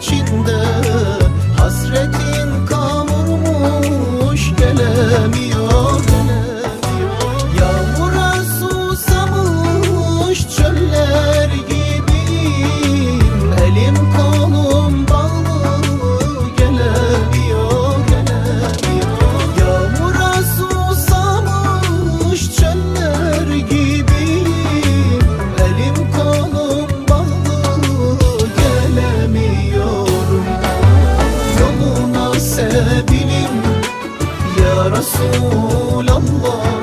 真的 Sevinim ya Resulallah